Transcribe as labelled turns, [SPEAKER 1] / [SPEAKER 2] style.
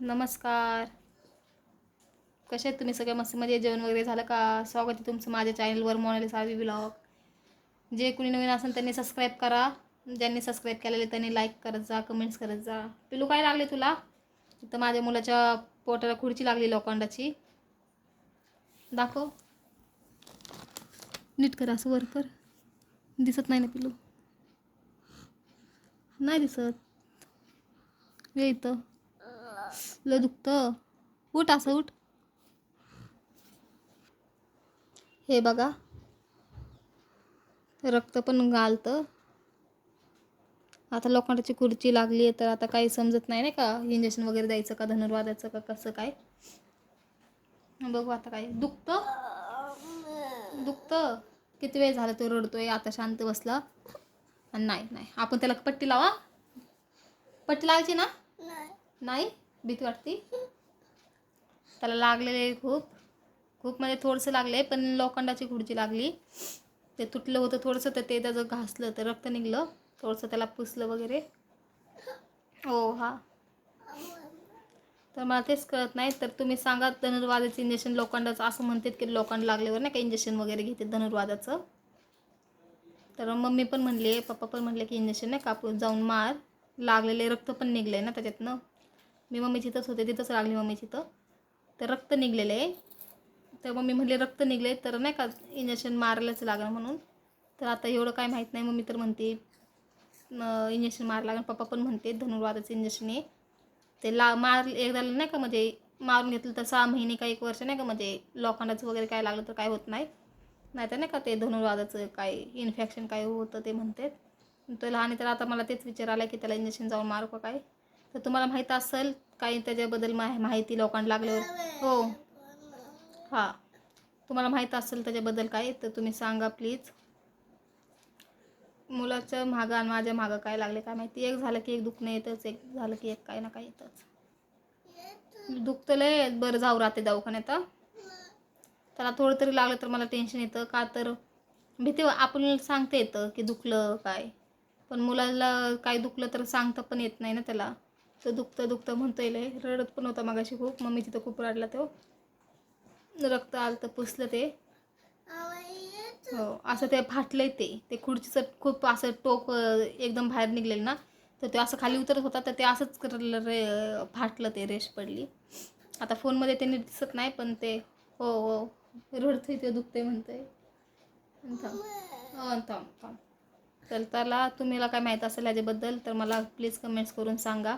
[SPEAKER 1] नमस्कार. कसे आहेत तुम्ही सगळे? मस्त मध्ये जेवण वगैरे झालं का? स्वागत आहे तुमचं माझ्या चॅनलवर मोनाली सावी ब्लॉग जे कुणी नवीन असेल त्यांनी सबस्क्राईब करा. ज्यांनी सबस्क्राईब केलेले त्यांनी लाईक करत जा कमेंट्स करत जा. पिलू काय लागले तुला? तर माझ्या मुलाच्या पोटाला खुर्ची लागली लोखंडाची. दाखव. नीट कर असं वर कर दिसत नाही ना पिलू नाही दिसत. ये इथं. लय दुखतं. उठ असं उठ. हे बघा. रक्त पण घालतं आता लोखंडाची खुर्ची लागली आहे तर आता काही समजत नाही नाही का? इंजेक्शन वगैरे द्यायचं का धनुर्वादाचं का कसं काय? बघू आता काय. दुखतं? दुखतं? किती वेळ झाला तो रडतोय? आता शांत बसला. नाही नाही. आपण त्याला पट्टी लावा. पट्टी लावायची ना? नाही? भीती वाटती. त्याला लागलेले खूप खूप म्हणजे थोडंसं लागले पण लोखंडाची खुर्ची लागली. ते तुटलं होतं थोडंसं तर ते त्याचं घासलं तर रक्त निघलं. थोडंसं त्याला पुसलं वगैरे. हो हा. तर मला तेच कळत नाही तर तुम्ही सांगा धनुर्वादाचं इंजेक्शन लोखंडाचं असं म्हणतात की लोखंड लागल्यावर नाही का इंजेक्शन वगैरे घेते धनुर्वादाचं. तर मम्मी पण म्हणली पप्पा पण म्हणले की इंजेक्शन नाही का जाऊन मार. लागलेले रक्त पण निघले ना त्याच्यातनं. मी मम्मी तिथंच होते तिथंच लागली मम्मी तिथं तर रक्त निघलेलं आहे. तर मम्मी म्हणले रक्त निघले तर नाही का इंजेक्शन मारायलाच लागलं म्हणून. तर आता एवढं काय माहीत नाही मम्मी तर म्हणते इंजेक्शन मारायला लागेल. पप्पा पण म्हणते धनुर्वादाचं इंजेक्शन आहे. ते ला मार एकदा नाही का म्हणजे मारून घेतलं तर सहा महिने का एक वर्ष नाही का म्हणजे लोखंडाचं वगैरे काय लागलं तर काय होत नाही. नाही तर नाही का ते धनुर्वादाचं काय इन्फेक्शन काय होतं ते म्हणतात तो लहान आहे तर आता मला तेच विचार आला की त्याला इंजेक्शन जाऊन मारू का काय? तर तुम्हाला माहीत असेल काही त्याच्याबद्दल मा माहिती लोकांना लागल्यावर. हो. हां. तुम्हाला माहीत असेल त्याच्याबद्दल काय तर तुम्ही सांगा प्लीज. मुलाचं मागं आणि माझ्या मागं काय लागले काय माहिती? एक झालं की एक दुखणं येतच एक झालं की एक काय ना काय येतच. दुखतं लय बरं जाऊ राहते दवाखान्यात त्याला थोडं तरी लागलं तर मला टेन्शन येतं. का तर भीती आपण सांगता येतं की दुखलं काय. पण मुलाला काय दुखलं तर सांगता पण येत नाही ना त्याला. तर दुखतं दुखतं म्हणतो येईल रडत पण होता मागाशी खूप. मम्मी तिथं खूप रडला तो. रक्त आलं तर पुसलं ते. हो असं ते फाटलंय ते. ते खुर्चीचं खूप असं टोक एकदम बाहेर निघलेलं ना तर ते असं खाली उतरत होता तर ते असंच रे फाटलं ते रेश पडली. आता फोनमध्ये त्यांनी दिसत नाही पण ते हो हो रडतंय ते दुखतंय म्हणतंय. थांब. हो थांब थांब. तर त्याला तुम्हाला काय माहीत असेल याच्याबद्दल तर मला प्लीज कमेंट्स करून सांगा.